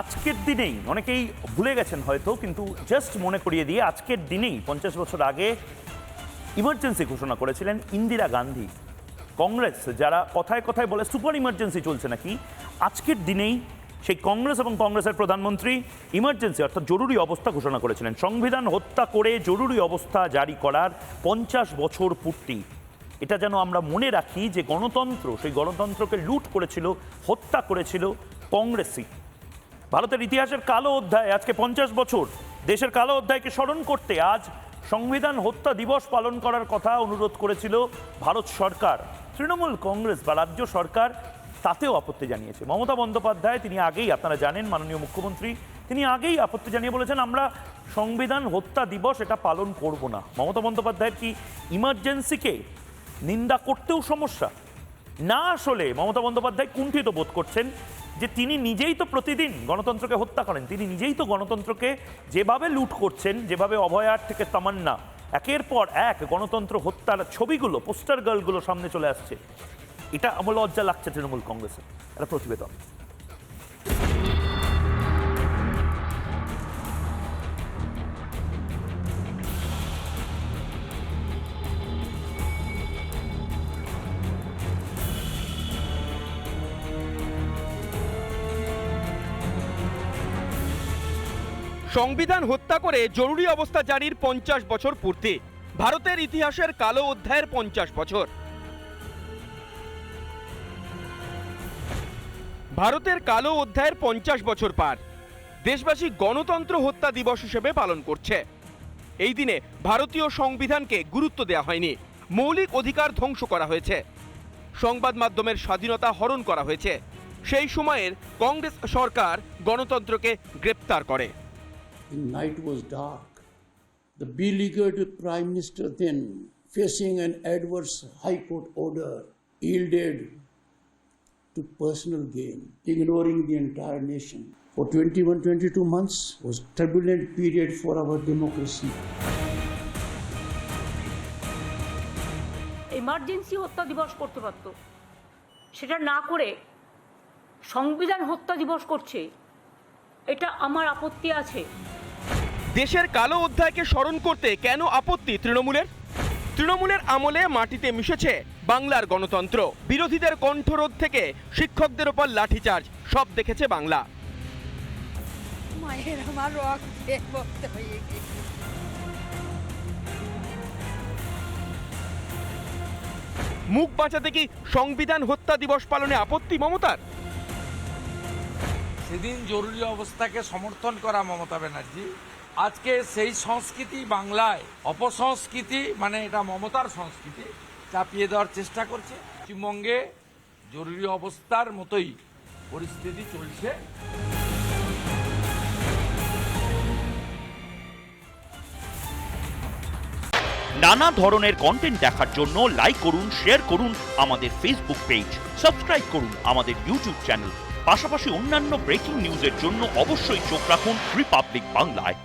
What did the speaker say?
আজকের দিনেই, অনেকেই ভুলে গেছেন হয়তো, কিন্তু জাস্ট মনে করিয়ে দিয়ে আজকের দিনেই, পঞ্চাশ বছর আগে ইমার্জেন্সি ঘোষণা করেছিলেন ইন্দিরা গান্ধী। কংগ্রেস, যারা কথায় কথায় বলে সুপার ইমার্জেন্সি চলছে নাকি, আজকের দিনেই সেই কংগ্রেস এবং কংগ্রেসের প্রধানমন্ত্রী ইমার্জেন্সি অর্থাৎ জরুরি অবস্থা ঘোষণা করেছিলেন। সংবিধান হত্যা করে জরুরি অবস্থা জারি করার পঞ্চাশ বছর পূর্তি। এটা যেন আমরা মনে রাখি যে গণতন্ত্র, সেই গণতন্ত্রকে লুট করেছিল, হত্যা করেছিল কংগ্রেসই। ভারতের ইতিহাসের কালো অধ্যায়, আজকে পঞ্চাশ বছর। দেশের কালো অধ্যায়কে স্মরণ করতে আজ সংবিধান হত্যা দিবস পালন করার কথা অনুরোধ করেছিল ভারত সরকার। তৃণমূল কংগ্রেস বা রাজ্য সরকার তাতেও আপত্তি জানিয়েছে। মমতা বন্দ্যোপাধ্যায়, তিনি আগেই, আপনারা জানেন, মাননীয় মুখ্যমন্ত্রী, তিনি আগেই আপত্তি জানিয়ে বলেছেন, আমরা সংবিধান হত্যা দিবস এটা পালন করব না। মমতা বন্দ্যোপাধ্যায়ের কি ইমার্জেন্সিকে নিন্দা করতেও সমস্যা? না আসলে মমতা বন্দ্যোপাধ্যায় কুণ্ঠিত বোধ করছেন যে তিনি নিজেই তো প্রতিদিন গণতন্ত্রকে হত্যা করেন, তিনি নিজেই তো গণতন্ত্রকে যেভাবে লুট করছেন, যেভাবে অভয়ার থেকে তামান্না, একের পর এক গণতন্ত্র হত্যার ছবিগুলো, পোস্টার গার্লগুলো সামনে চলে আসছে। এটা আমার লজ্জা লাগছে তৃণমূল কংগ্রেসের, একটা প্রতিবেদন। সংবিধান হত্যা করে জরুরি অবস্থা জারির পঞ্চাশ বছর পূর্তি। ভারতের ইতিহাসের কালো অধ্যায়ের পঞ্চাশ বছর। ভারতের কালো অধ্যায়ের পঞ্চাশ বছর পার। দেশবাসী গণতন্ত্র হত্যা দিবস হিসেবে পালন করছে। এই দিনে ভারতীয় সংবিধানকে গুরুত্ব দেওয়া হয়নি। মৌলিক অধিকার ধ্বংস করা হয়েছে। সংবাদ মাধ্যমের স্বাধীনতা হরণ করা হয়েছে। সেই সময়ের কংগ্রেস সরকার গণতন্ত্রকে গ্রেপ্তার করে। The night was dark. The beleaguered Prime Minister then, facing an adverse High Court order, yielded to personal gain, ignoring the entire nation. For 21 22 months was a turbulent period for our democracy. Emergency হত্যা দিবস করতে পারতো সেটা না করে সংবিধান হত্যা দিবস করছে এটা আমার আপত্তি আছে দেশের কালো অধ্যায়কে স্মরণ করতে কেন আপত্তি তৃণমূলের? তৃণমূলের আমলে মাটিতে মিশেছে বাংলার গণতন্ত্র। বিরোধীদের কণ্ঠরোধ থেকে শিক্ষকদের ওপর লাঠিচার্জ সব দেখেছে বাংলা। মায়ের আমার রক্তে হয়ে গেছে। মুখ বাঁচাতে কি সংবিধান হত্যা দিবস পালনে আপত্তি মমতার? সেদিন জরুরি অবস্থাকে সমর্থন করা মমতা ব্যানার্জি আজকে সেই সংস্কৃতি বাংলায় অপসংস্কৃতি মানে এটা মমতার সংস্কৃতি, চাপিয়ে দেওয়ার চেষ্টা করছে। পশ্চিমবঙ্গে জরুরি অবস্থার মতোই পরিস্থিতি চলছে। নানা ধরনের কন্টেন্ট দেখার জন্য লাইক করুন শেয়ার করুন আমাদের ফেসবুক পেজ সাবস্ক্রাইব করুন আমাদের ইউটিউব চ্যানেল পাশাপাশি অন্যান্য ব্রেকিং নিউজের জন্য অবশ্যই চোখ রাখুন রিপাবলিক বাংলায়